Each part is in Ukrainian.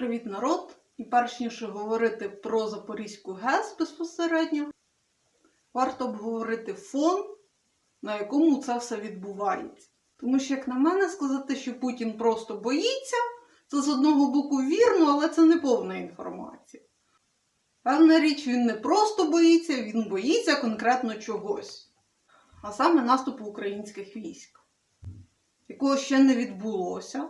Привіт, народ! І перш ніж говорити про Запорізьку ГЕС безпосередньо, варто обговорити фон, на якому це все відбувається. Тому що, як на мене, сказати, що Путін просто боїться, це з одного боку вірно, але це не повна інформація. Певна річ, він не просто боїться, він боїться конкретно чогось. А саме наступу українських військ, якого ще не відбулося.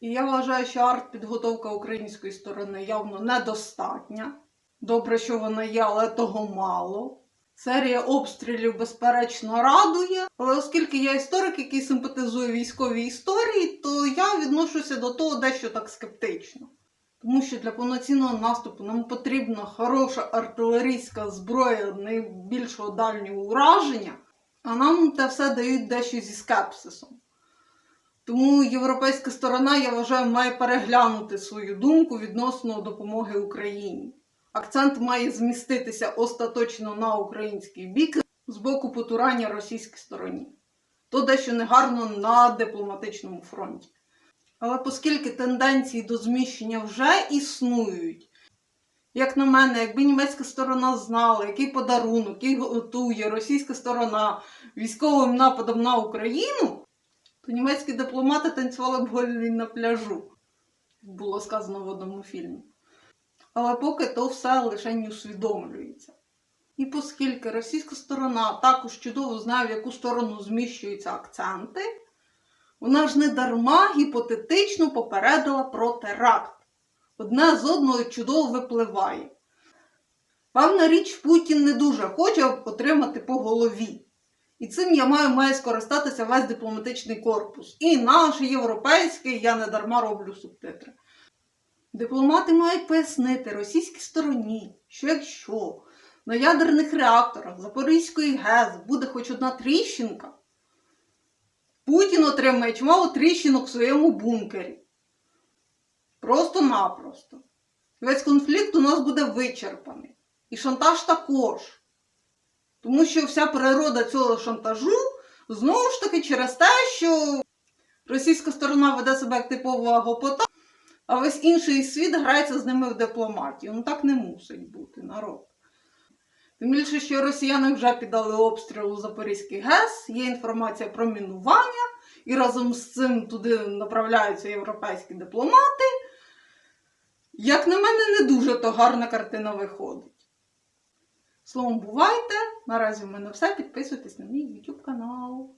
І я вважаю, що артпідготовка української сторони явно недостатня. Добре, що вона є, але того мало. Серія обстрілів, безперечно, радує. Але оскільки я історик, який симпатизує військовій історії, то я відношуся до того дещо так скептично. Тому що для повноцінного наступу нам потрібна хороша артилерійська зброя найбільшого дальнього ураження, а нам те все дають дещо зі скепсисом. Тому європейська сторона, я вважаю, має переглянути свою думку відносно допомоги Україні. Акцент має зміститися остаточно на український бік з боку потурання російській стороні. То дещо негарно на дипломатичному фронті. Але оскільки тенденції до зміщення вже існують, як на мене, якби німецька сторона знала, який подарунок, який готує російська сторона військовим нападом на Україну, то німецькі дипломати танцювали б голі на пляжу, було сказано в одному фільмі. Але поки то все лише не усвідомлюється. І оскільки російська сторона також чудово знає, в яку сторону зміщуються акценти, вона ж не дарма гіпотетично попередила про теракт. Одне з одного чудово випливає. Певна річ, Путін не дуже хоче отримати по голові. І цим я маю має скористатися весь дипломатичний корпус. І наш, і європейський, я не дарма роблю субтитри. Дипломати мають пояснити російській стороні, що якщо на ядерних реакторах Запорізької ГЕС буде хоч одна тріщинка, Путін отримає чимало тріщинок в своєму бункері. Просто-напросто. Весь конфлікт у нас буде вичерпаний. І шантаж також. Тому що вся природа цього шантажу знову ж таки через те, що російська сторона веде себе як типова гопота, а весь інший світ грається з ними в дипломатію. Ну так не мусить бути народ. Тим більше, що росіяни вже піддали обстрілу Запорізький ГЕС, є інформація про мінування, і разом з цим туди направляються європейські дипломати. Як на мене, не дуже то гарна картина виходить. Словом, бувайте! Наразі в мене все. Підписуйтесь на мій YouTube канал.